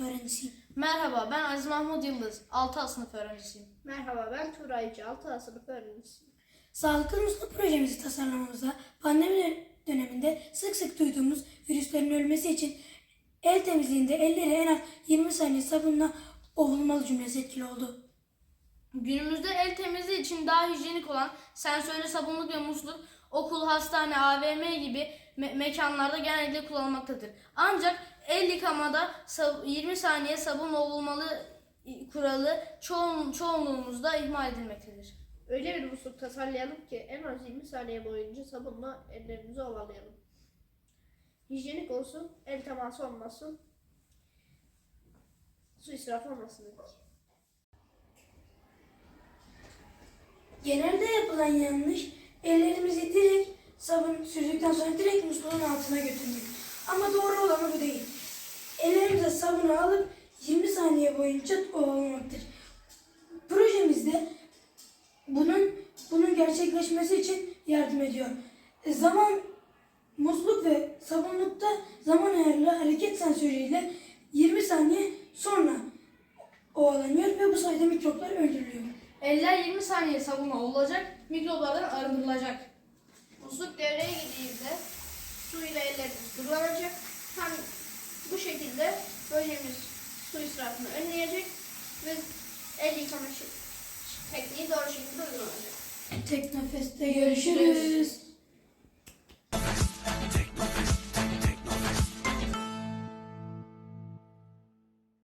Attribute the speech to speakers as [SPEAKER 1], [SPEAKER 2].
[SPEAKER 1] öğrencisiyim.
[SPEAKER 2] Merhaba, ben Aziz Mahmut Yıldız, 6 sınıf öğrencisiyim.
[SPEAKER 3] Merhaba ben Turaycı 6 sınıf öğrencisiyim.
[SPEAKER 1] Sağlıklı musluk projemizi tasarlamamızda pandemi döneminde sık sık duyduğumuz virüslerin ölmesi için el temizliğinde elleri en az 20 saniye sabunla ovulmalı cümlesi etkili oldu.
[SPEAKER 2] Günümüzde el temizliği için daha hijyenik olan sensörlü sabunluk ve musluk okul, hastane, AVM gibi me- mekanlarda genellikle kullanılmaktadır. Ancak el yıkamada sab- 20 saniye sabunla ovulmalı i- kuralı çoğun, çoğunluğumuzda ihmal edilmektedir.
[SPEAKER 3] Öyle bir musluk tasarlayalım ki en az 20 saniye boyunca sabunla ellerimizi ovalayalım. Hijyenik olsun, el teması olmasın, su israfı olmasın dedik.
[SPEAKER 1] Genelde yapılan yanlış ellerimizi direkt sabun sürdükten sonra direkt musluğun altına götürmek. Ama doğru olanı bu değil. Ellerimize sabunu alıp 20 saniye boyunca ovalamaktır. Projemizde bunun bunun gerçekleşmesi için yardım ediyor. Zaman musluk ve sabunlukta zaman ayarlı hareket sensörüyle 20 saniye sonra ovalanıyor ve bu sayede mikroplar öldürülüyor.
[SPEAKER 2] Eller 20 saniye sabunla ovulacak, mikroplardan arındırılacak.
[SPEAKER 3] Musluk devreye girdiğinde su ile ellerimiz kurulanacak. Hem bu şekilde projemiz su israfını önleyecek ve el yıkama tekniği doğru şekilde uygulanacak.
[SPEAKER 1] Tek nefeste görüşürüz.